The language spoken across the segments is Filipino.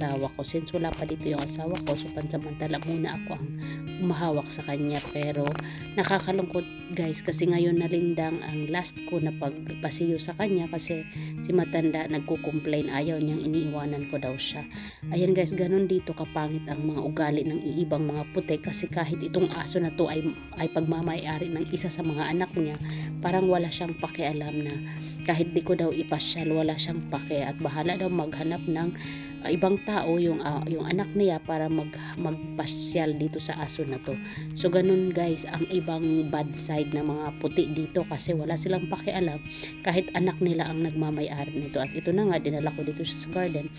asawa ko. Since wala pa dito yung asawa ko, so pansamantala muna ako ang umahawak sa kanya. Pero nakakalungkot guys kasi ngayon na lindang ang last ko na pagpasiyo sa kanya kasi si matanda nagko-complain ayaw niyang iniiwanan ko daw siya. Ayan guys, ganun dito kapangit ang mga ugali ng iibang mga puti kasi kahit itong aso na to ay, ay pagmamayari ng isa sa mga anak niya, parang wala siyang pakialam na kahit di ko daw ipasyal, wala siyang pake. At bahala daw maghanap ng uh, ibang tao yung uh, yung anak niya para mag magpasyal dito sa aso na to. So ganun guys ang ibang bad side ng mga puti dito kasi wala silang pakialam kahit anak nila ang nagmamay-ari nito. At ito na nga dinala ko dito sa garden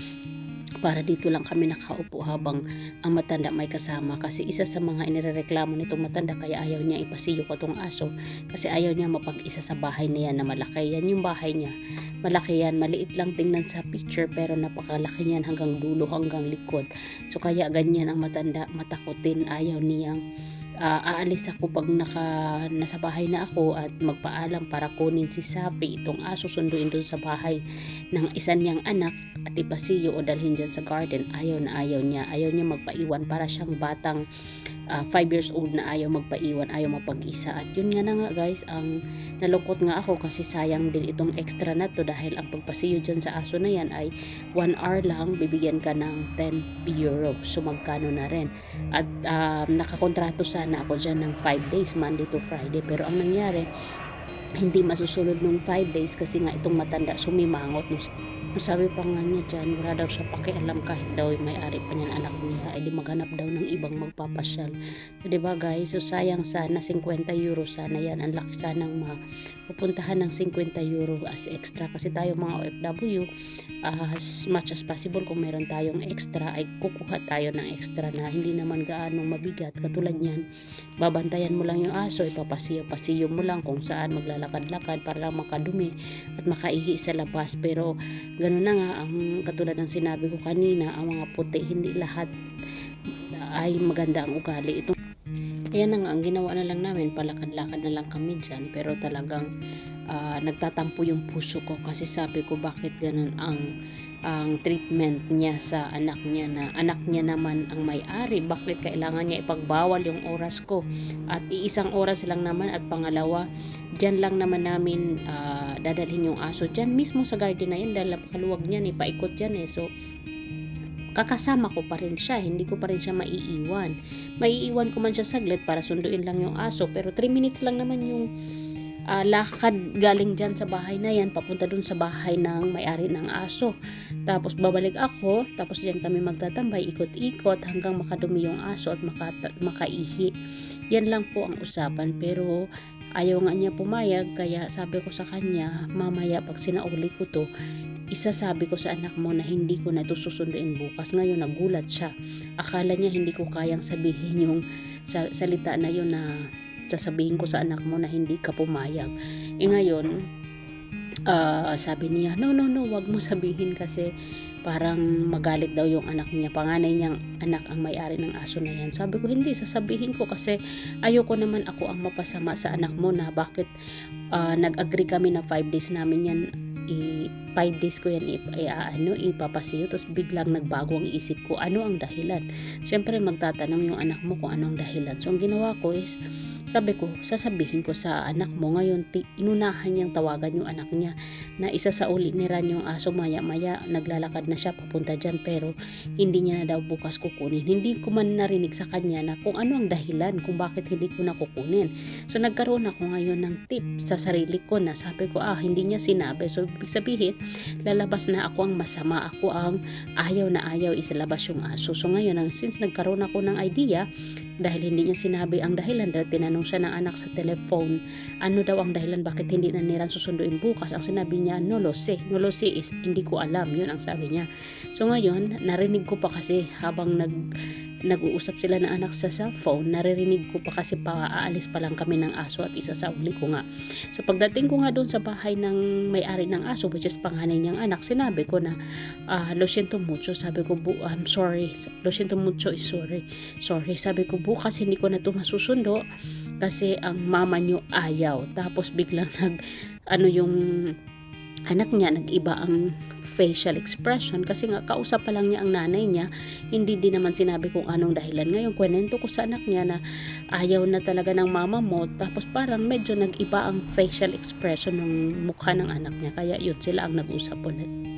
para dito lang kami nakaupo habang ang matanda may kasama. Kasi isa sa mga inireklamo nitong matanda kaya ayaw niya ipasiyo ko tong aso. Kasi ayaw niya mapag-isa sa bahay niya na malaki. Yan yung bahay niya. Malaki yan. Maliit lang tingnan sa picture pero napakalaki niyan hanggang dulo hanggang likod. So kaya ganyan ang matanda. Matakotin. Ayaw niyang uh, aalis ako pag naka, nasa bahay na ako at magpaalam para kunin si Sapi itong aso sunduin doon sa bahay ng isa niyang anak at ipasiyo o dalhin dyan sa garden. Ayaw na ayaw niya. Ayaw niya magpaiwan. Para siyang batang 5 uh, years old na ayaw magpaiwan, ayaw mapag-isa. At yun nga na nga guys, ang nalungkot nga ako kasi sayang din itong extra na to dahil ang pagpasiyo dyan sa aso na yan ay 1 hour lang, bibigyan ka ng 10 euro. So magkano na rin. At um, nakakontrato sana ako dyan ng 5 days, Monday to Friday. Pero ang nangyari, hindi masusunod nung 5 days kasi nga itong matanda sumimangot no sabi pa nga niya dyan, wala daw siya pakialam kahit daw may-ari pa niyan anak niya, ay di maghanap daw ng ibang magpapasyal. So, diba guys, so sayang sana, 50 euro sana yan, ang laki sanang mapupuntahan ng 50 euro as extra kasi tayo mga OFW, as much as possible kung meron tayong extra, ay kukuha tayo ng extra na hindi naman gaanong mabigat. Katulad niyan, babantayan mo lang yung aso, ipapasiyo-pasiyo mo lang kung saan maglalakad-lakad para lang makadumi at makaihi sa labas. Pero Ganun na nga, ang katulad ng sinabi ko kanina, ang mga puti, hindi lahat ay maganda ang ugali. Ito, Ayan na nga, ang ginawa na lang namin, palakad-lakad na lang kami dyan. Pero talagang uh, nagtatampo yung puso ko kasi sabi ko bakit ganun ang ang treatment niya sa anak niya na anak niya naman ang may-ari bakit kailangan niya ipagbawal yung oras ko at iisang oras lang naman at pangalawa Diyan lang naman namin uh, dadalhin yung aso. Diyan mismo sa garden na yun dahil napakaluwag niyan eh. Paikot yan eh. So, kakasama ko pa rin siya. Hindi ko pa rin siya maiiwan. Maiiwan ko man siya saglit para sunduin lang yung aso. Pero 3 minutes lang naman yung uh, lakad galing dyan sa bahay na yan. Papunta dun sa bahay ng may-ari ng aso. Tapos babalik ako. Tapos diyan kami magtatambay. Ikot-ikot hanggang makadumi yung aso at maka, makaihi. Yan lang po ang usapan. Pero Ayaw nga niya pumayag kaya sabi ko sa kanya mamaya pag sinauli ko to isasabi ko sa anak mo na hindi ko na ito susunduin bukas. Ngayon nagulat siya. Akala niya hindi ko kayang sabihin yung salita na yun na sasabihin ko sa anak mo na hindi ka pumayag. E ngayon, uh, sabi niya, no, no, no, wag mo sabihin kasi parang magalit daw yung anak niya. Panganay niyang anak ang may-ari ng aso na yan. Sabi ko, hindi, sasabihin ko kasi ayoko naman ako ang mapasama sa anak mo na bakit uh, nag-agree kami na 5 days namin yan i 5 days ko yan i, i ano, ipapasiyo tapos biglang nagbago ang isip ko ano ang dahilan? Syempre magtatanong yung anak mo kung ano ang dahilan. So ang ginawa ko is sabi ko, sasabihin ko sa anak mo ngayon, ti, inunahan niyang tawagan yung anak niya na isa sa uli ni Ran yung aso maya-maya naglalakad na siya papunta dyan pero hindi niya na daw bukas kukunin. Hindi ko man narinig sa kanya na kung ano ang dahilan kung bakit hindi ko na kukunin. So nagkaroon ako ngayon ng tip sa sarili ko na sabi ko, ah hindi niya sinabi. So sabihin, lalabas na ako ang masama. Ako ang ayaw na ayaw isalabas yung aso. So ngayon, since nagkaroon ako ng idea, dahil hindi niya sinabi ang dahilan dahil tinanong siya ng anak sa telephone ano daw ang dahilan bakit hindi na niran susunduin bukas? Ang sinabi niya no lo sé no lo sé is hindi ko alam. Yun ang sabi niya. So ngayon narinig ko pa kasi habang nag nag-uusap sila ng anak sa cellphone, naririnig ko pa kasi pa aalis pa lang kami ng aso at isa sa uli ko nga. So pagdating ko nga doon sa bahay ng may-ari ng aso, which is panganay niyang anak, sinabi ko na, uh, lo siento mucho, sabi ko, bu I'm sorry, lo siento mucho is sorry. Sorry, sabi ko, bukas hindi ko na ito masusundo kasi ang mama niyo ayaw. Tapos biglang nag, ano yung anak niya, nag-iba ang facial expression kasi nga kausap pa lang niya ang nanay niya. Hindi din naman sinabi kung anong dahilan. Ngayon kwenento ko sa anak niya na ayaw na talaga ng mama mo. Tapos parang medyo nag-iba ang facial expression ng mukha ng anak niya. Kaya yun sila ang nag-usap ulit